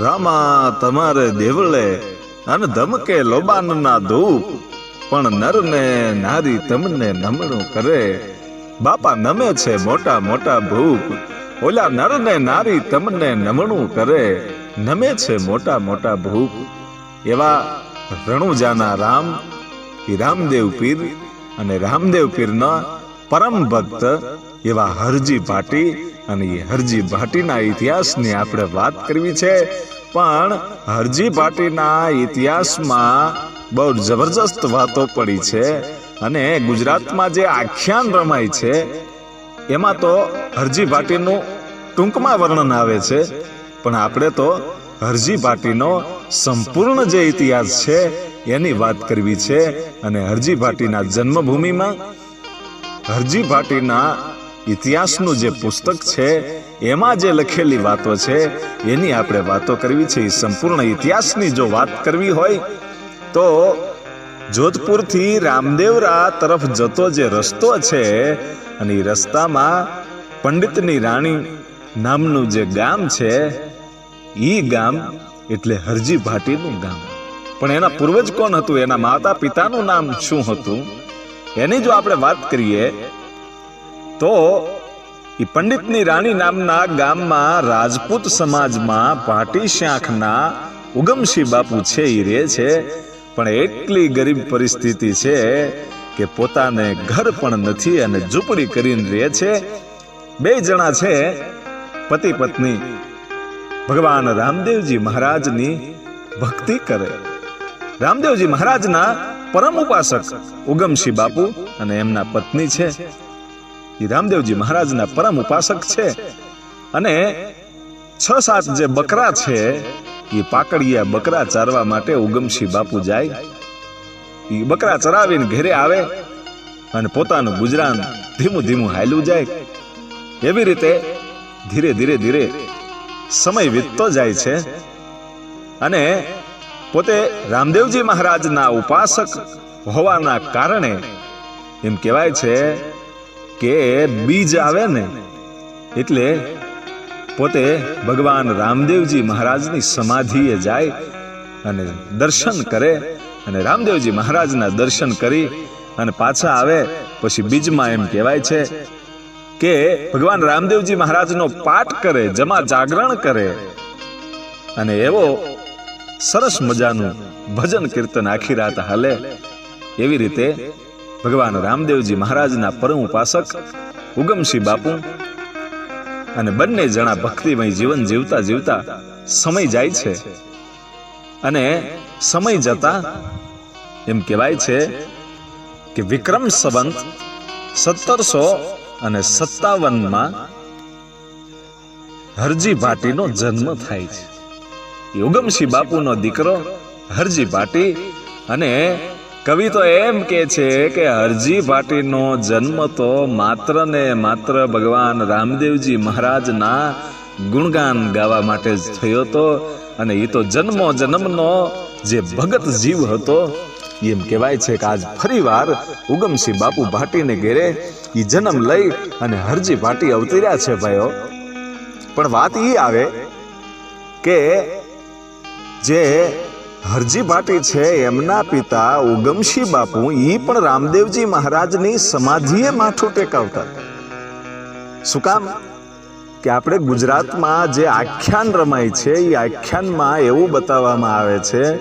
રામા, તમારે દેવળે અને ધમકે લોબાનના ધૂપ. પણ નરને નારી તમને નમણું કરે. બાપા નમે છે મોટા મોટા ભૂપ. ઓલા નરને નારી તમને નમણું કરે. નમે છે મોટા મોટા ભૂપ. એવા રણુજાના રામ રામદેવ પીર અને રામદેવ પીરના પરમ ભક્ત એવા હરજી ભાટી અને એ હરજી ભાટીના ઇતિહાસની આપણે વાત કરવી છે. પણ હરજી ભાટીના ઇતિહાસમાં બહુ જબરજસ્ત વાતો પડી છે અને ગુજરાતમાં જે આખ્યાન રમાય છે, એમાં તો હરજી ભાટીનું ટૂંકમાં વર્ણન આવે છે. પણ આપણે તો હરજી ભાટીનો સંપૂર્ણ જે ઇતિહાસ છે, એની વાત કરવી છે. અને હરજી ભાટીના જન્મભૂમિમાં હરજી ભાટીના ઇતિહાસનું જે પુસ્તક છે, એમાં જે લખેલી વાતો છે, એની આપણે વાતો કરવી છે, એ સંપૂર્ણ ઇતિહાસની જો વાત કરવી હોય, તો જોધપુરથી રામદેવરા તરફ જતો જે રસ્તો છે, અને એ રસ્તામાં પંડિતની રાણી નામનું જે ગામ છે એ ગામ એટલે હરજી ભાટીનું ગામ. પણ એના પૂર્વજ કોણ હતું? એના માતા પિતાનું નામ શું હતું? એની જો આપણે વાત કરીએ તો એ પંડિતની રાણી નામના ગામમાં રાજપૂત સમાજમાં પાટી શાંખના ઉગમશી બાપુ છે એ રહે છે. પણ એટલી ગરીબ પરિસ્થિતિ છે કે પોતાને ઘર પણ નથી અને ઝૂંપડી કરીને રહે છે. બે જણા છે, પતિ પત્ની. ભગવાન રામદેવજી મહારાજની ભક્તિ કરે. રામદેવજી મહારાજના પરમ ઉપાસક ઉગમશી બાપુ અને એમના પત્ની છે. એ રામદેવજી મહારાજના પરમ ઉપાસક છે. અને છ સાત જે બકરા છે, એ પાકડિયા બકરા ચારવા માટે ઉગમશી બાપુ જાય. એ બકરા ચરાવીને ઘરે આવે અને પોતાનું ગુજરાન ધીમું ધીમું હાલ્યું જાય. એવી રીતે ધીરે ધીરે ધીરે સમય વીતતો જાય છે. અને પોતે રામદેવજી મહારાજના ઉપાસક હોવાના કારણે એમ કહેવાય છે કે બીજ આવે ને? એટલે પોતે ભગવાન રામદેવજી મહારાજની સમાધિએ જાય અને દર્શન કરે અને રામદેવજી મહારાજના દર્શન કરી અને પાછા આવે, પછી બીજમાં એમ કહેવાય છે કે ભગવાન રામદેવજી મહારાજનો પાઠ કરે, જમા જાગરણ કરે અને એવો સરસ મજાનું ભજન કીર્તન આખી રાત હાલે. એવી રીતે ભગવાન રામદેવજી મહારાજના પરમ ઉપાસક ઉગમસિંહ બાપુ અને બંને જણા ભક્તિમય જીવન જીવતા જીવતા સમય જાય છે. અને સમય જતા એમ કહેવાય છે કે વિક્રમ સંવંત સત્તરસો અને સત્તાવનમાં હરજી ભાટીનો જન્મ થાય છે. ઉગમસિંહ બાપુનો દીકરો હરજી ભાટી અને કવિ તો એમ કે છે કે હરજી ભાટીનો જન્મ તો માત્ર ને માત્ર ભગવાન રામદેવજી મહારાજના ગુણગાન ગાવા માટે જ થયો હતો અને એ તો જન્મો જન્મનો જે ભગત જીવ હતો, એમ કહેવાય છે કે આજ ફરીવાર ઉગમસિંહ બાપુ ભાટીને ઘેરે એ જન્મ લઈ અને હરજી ભાટી અવતર્યા છે ભાઈઓ. પણ વાત એ આવે કે જે હરજી ભાટી છે એમના પિતા ઉગમશી બાપુ. ઈ પણ રામદેવજી મહારાજની સમાધિએ માથું ટેકાવતા. શું કામ? કે આપણે ગુજરાતમાં જે આખ્યાન રમાય છે એ આખ્યાનમાં એવું બતાવવામાં આવે છે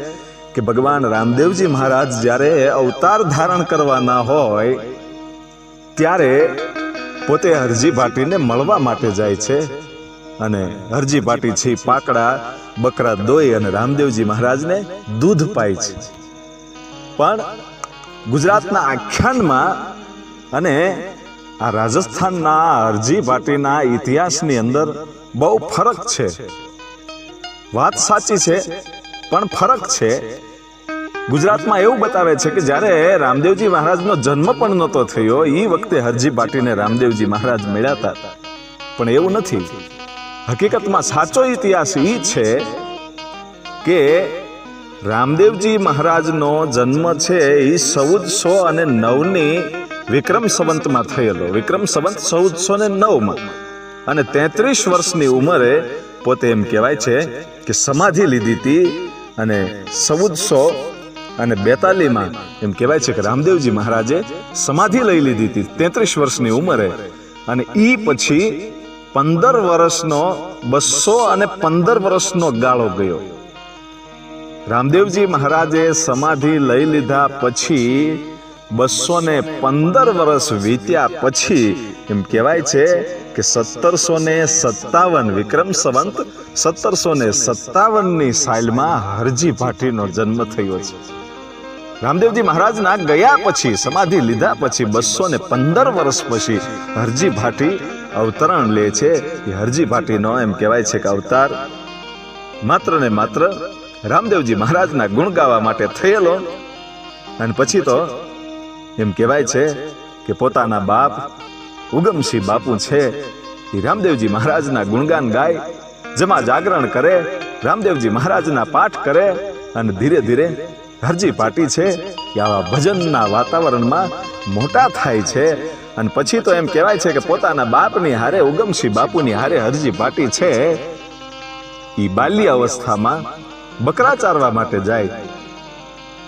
કે ભગવાન રામદેવજી મહારાજ જ્યારે અવતાર ધારણ કરવાના હોય, ત્યારે પોતે હરજી ભાટીને મળવા માટે જાય છે. અને હરજી ભાટી છે પાકડા, બકરા દોઈ અને રામદેવજી મહારાજને દૂધ પાય છે. પણ ગુજરાતના આખ્યાનમાં અને આ રાજસ્થાનના હરજી ભાટીના ઇતિહાસની અંદર બહુ ફરક છે. વાત સાચી છે, પણ ફરક છે. ગુજરાતમાં એવું બતાવે છે કે જ્યારે રામદેવજી મહારાજનો જન્મ પણ નહોતો થયો એ વખતે હરજી ભાટીને રામદેવજી મહારાજ મળ્યા હતા. પણ એવું નથી. હકીકતમાં સાચો ઇતિહાસ એ છે કે રામદેવજી મહારાજનો જન્મ છે એ ચૌદસો અને નવની વિક્રમ સંવંતમાં થયેલો. વિક્રમ સંવંત ચૌદસો ને નવમાં. અને તેત્રીસ વર્ષની ઉંમરે પોતે એમ કહેવાય છે કે સમાધિ લીધી હતી અને ચૌદસો અને બેતાલીમાં એમ કહેવાય છે કે રામદેવજી મહારાજે સમાધિ લઈ લીધી હતી તેત્રીસ વર્ષની ઉંમરે. અને એ પછી પંદર વર્ષનો, બસો અને પંદર વર્ષનો ગાળો ગયો. રામદેવજી મહારાજે સમાધિ લઈ લીધા પછી, બસો ને પંદર વર્ષ વીત્યા પછી, એમ કહેવાય છે કે સત્તરસો ને સત્તાવન વિક્રમ સંવંત, સત્તરસો ને સત્તાવનની સાલમાં હરજી ભાટીનો જન્મ થયો છે. રામદેવજી મહારાજના ગયા પછી, સમાધિ લીધા પછી બસો ને પંદર વર્ષ પછી હરજી ભાટી અવતરણ લે છે. એ હરજી ભાટીનો એમ કહેવાય છે કે અવતાર માત્ર ને માત્ર રામદેવજી મહારાજના ગુણ ગાવા માટે થયેલો. અને પછી તો એમ કહેવાય છે કે પોતાના બાપ ઉગમસિંહ બાપુ છે. એ રામદેવજી મહારાજના ગુણગાન ગાય, જમા જાગરણ કરે, રામદેવજી મહારાજના પાઠ કરે અને ધીરે ધીરે હરજી પાટી છે કે આવા ભજનના વાતાવરણમાં મોટા થાય છે. અને પછી તો એમ કહેવાય છે કે પોતાના બાપની હારે, ઉગમસિંહ બાપુની હારે હરજી પાટી છે. એ બાલ્ય અવસ્થામાં બકરા ચારવા માટે જાય.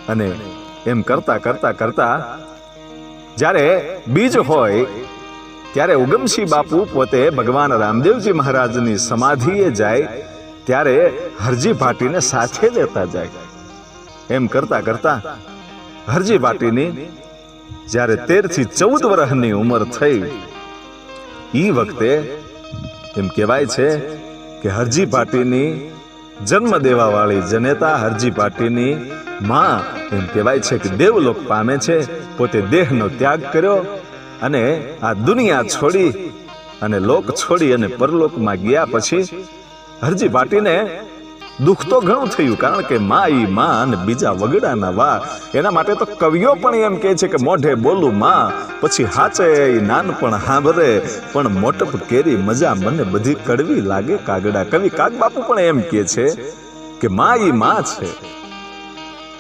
અને એમ કરતા કરતા કરતા જ્યારે બીજ હોય, ત્યારે ઉગમસિંહ બાપુ પોતે ભગવાન રામદેવજી મહારાજની સમાધિએ જાય, ત્યારે હરજી ભાટીને સાથે લેતા જાય. એમ કરતા કરતા હરજી ભાટીની જ્યારે તેરથી ચૌદ વર્ષની ઉંમર થઈ, ઈ વખતે એમ કહેવાય છે કે હરજી પાટીની જન્મ દેવા વાળી જનેતા હરજી પાટીની માં એમ કહેવાય છે કે દેવલોક પામે છે, પોતે દેહનો ત્યાગ કર્યો અને આ દુનિયા છોડી અને લોક છોડી અને પરલોકમાં ગયા પછી હરજી ભાટીને દુઃખ તો ઘણું થયું, કારણ કે માઈ, માન, બીજા વગડાના વા એના માટે તો કવિઓ પણ એમ કહે છે કે મોઢે બોલું માં, પછી હાચે ઈ નાનપણ હાંભરે. પણ મોટપ કેરી મજા મને બધી કડવી લાગે કાગડા. કવિ કાગ બાપુ પણ એમ કહે છે કે માઈ, માં છે.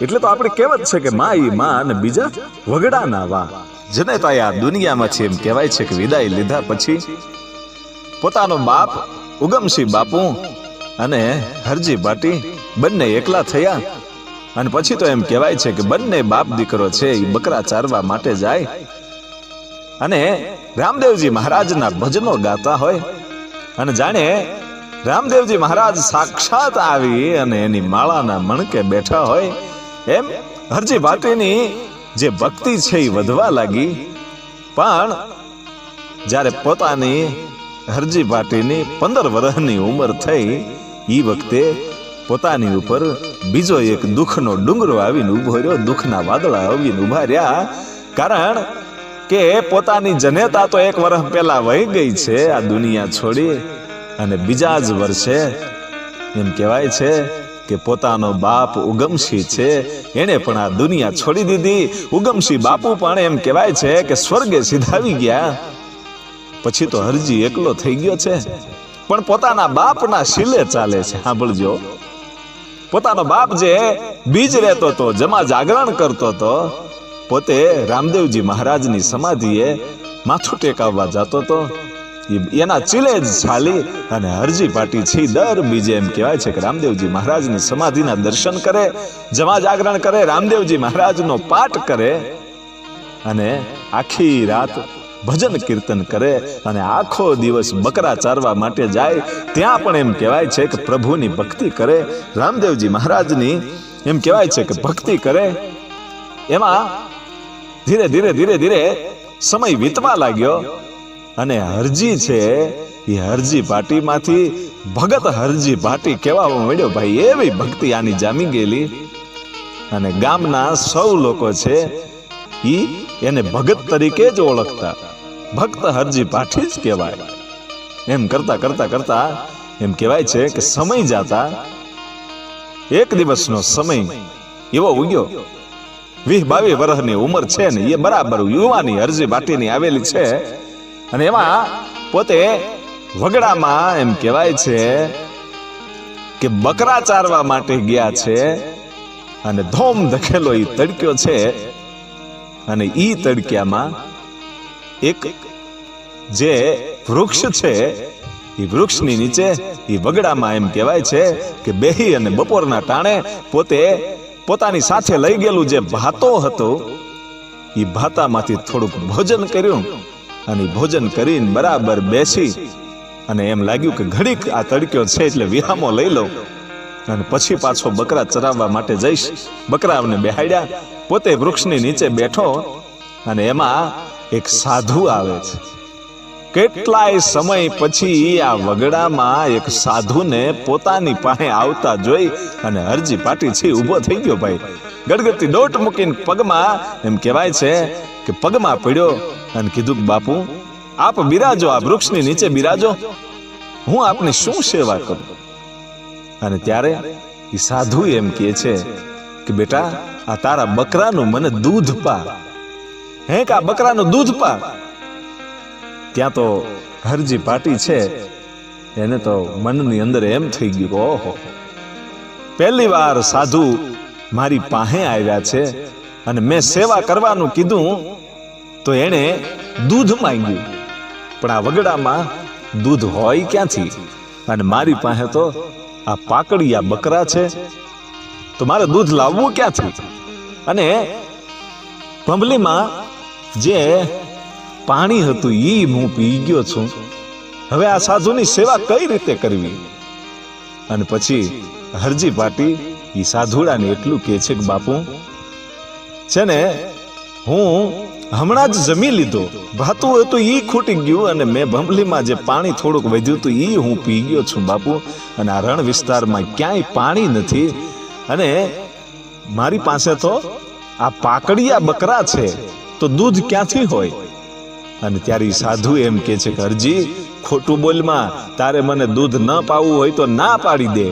એટલે તો આપણે કહેવત છે કે માઈ માં અને બીજા વગડાના વા જેને તો આ દુનિયામાંથી એમ કહેવાય છે કે વિદાય લીધા પછી પોતાનો બાપ ઉગમસિંહ બાપુ અને હરજી ભાટી બંને એકલા થયા. અને પછી તો એમ કહેવાય છે કે બંને બાપ દીકરો છે એ બકરા ચારવા માટે જાય. અને રામદેવજી મહારાજના ભજનો ગાતા હોય. અને જાણે રામદેવજી મહારાજ સાક્ષાત આવી અને એની માળાના મણકે બેઠા હોય. એમ હરજી ભાટીની જે ભક્તિ છે એ વધવા લાગી. પણ જ્યારે પોતાની હરજી ભાટીની પંદર વર્ષની ઉંમર થઈ. એ વખતે પોતાની ઉપર બીજો એક દુઃખનો ડુંગરો આવીને ઊભો રહ્યો. દુઃખના વાદળા આવીને ઊભા રહ્યા. કારણ કે પોતાની જનેતા તો એક વર્ષ પહેલા વહી ગઈ છે, આ દુનિયા છોડી. અને બીજા જ વર્ષે એમ કહેવાય છે કે પોતાનો બાપ ઉગમસિંહ છે. એને પણ આ દુનિયા છોડી દીધી. ઉગમસિંહ બાપુ પણ એમ કહેવાય છે કે સ્વર્ગે સીધાવી ગયા. પછી તો હરજી એકલો થઈ ગયો છે. પણ પોતાના બાપના શીલે ચાલે છે. સાંભળજો. પોતાનો બાપ જે બીજ રહેતો તો, જમા જાગરણ કરતો તો, પોતે રામદેવજી મહારાજની સમાધિએ માથું ટેકાવવા જતો તો ઈ- એના ચીલે જ ચાલી અને હરજી પાટી છે દર બીજે એમ કહેવાય છે કે રામદેવજી મહારાજની સમાધિના દર્શન કરે, જમા જાગરણ કરે, રામદેવજી મહારાજનો પાઠ કરે અને આખી રાત ભજન કીર્તન કરે અને આખો દિવસ બકરા ચારવા માટે જાય, ત્યાં પણ એમ કહેવાય છે કે પ્રભુની ભક્તિ કરે, રામદેવજી મહારાજની એમ કહેવાય છે કે ભક્તિ કરે. એમાં ધીરે ધીરે ધીરે ધીરે સમય વીતવા લાગ્યો અને હરજી છે, એ હરજી પાટીમાંથી ભગત હરજી પાટી કહેવામાં મળ્યો, ભાઈ, એવી ભક્તિ આની જામી ગયેલી. અને ગામના સૌ લોકો છે, ઈ એને ભગત તરીકે જ ઓળખતા. ભક્ત હરજી પાઠી જ કહેવાય. એમ કરતા કરતા કરતા એમ કહેવાય છે કે સમય જાતા એક દિવસનો સમય એવો ઉગ્યો. વીસ બાવીસ વર્ષની ઉંમર છે ને એ બરાબર યુવાની હરજી બાટીની આવેલી છે. અને એમાં પોતે વગડામાં એમ કહેવાય છે કે બકરા ચારવા માટે ગયા છે અને ધોમ ધકેલો એ તડક્યો છે. અને ઈ તડક્યામાં એક જે વૃક્ષ છે એ વૃક્ષની નીચે એ વગડામાં એમ કહેવાય છે કે બેહી અને બપોરના ટાણે પોતે પોતાની સાથે લઈ ગયેલું જે ભાતો હતો એ ભાતામાંથી થોડુંક ભોજન કર્યું અને ભોજન કરીને બરાબર બેસી અને એમ લાગ્યું કે ઘડીક આ તડક્યો છે એટલે વિહામો લઈ લઉં અને પછી પાછો બકરા ચરાવવા માટે જઈશ. બકરાઓને બેહાડ્યા, પોતે વૃક્ષની નીચે બેઠો અને એમાં એક સાધુ આવે છે. કેટલાય સમય પછી આ વગડામાં એક સાધુને પોતાની પાસે આવતા જોઈ અને હરજી પાટી છે ઊભો થઈ ગયો ભાઈ. ગડગડતી દોટ મૂકીને પગમાં એમ કહેવાય છે કે પગમાં પડ્યો અને કીધું બાપુ, આપ બિરાજો, આ વૃક્ષની નીચે બિરાજો. હું આપની શું સેવા કરું? અને ત્યારે એ સાધુ એમ કહે છે કે, બેટા, આ તારા બકરાનું મને દૂધ પા. હે કા બકરાનું દૂધ પા ત્યાં તો હરજી પાટી છે. એને તો મનની અંદર એમ થઈ ગયું ઓહો. પહેલી વાર સાધુ મારી પાસે આવ્યા છે અને મેં સેવા કરવાનું કીધું તો એણે દૂધ માંગ્યું. પણ આ વગડામાં દૂધ હોય ક્યાંથી? અને મારી પાસે તો આ પાકડિયા બકરા છે. તો મારે દૂધ લાવવું ક્યાંથી? અને ભંભલીમાં જે પાણી હતું ઈ હું પી ગયો છું. હવે આ સાધુની સેવા કઈ રીતે કરવી? અને પછી હરજી પાટી એ સાધુડાને એટલું કહે છે કે, બાપુ છે ને હું હમણાં જ જમી લીધો ભાતું હતું ઈ ખૂટી ગયું અને મેં ભંભલીમાં જે પાણી થોડુંક વધ્યું હતું ઈ હું પી ગયો છું, બાપુ. અને આ રણ વિસ્તારમાં ક્યાંય પાણી નથી. અને મારી પાસે તો આ પાકડિયા બકરા છે. તો દૂધ ક્યાંથી હોય? અને ત્યારે સાધુ એમ કે છે કે, અરજી ખોટું બોલમાં, તારે મને દૂધ ન પાવું હોય તો ના પાડી દે.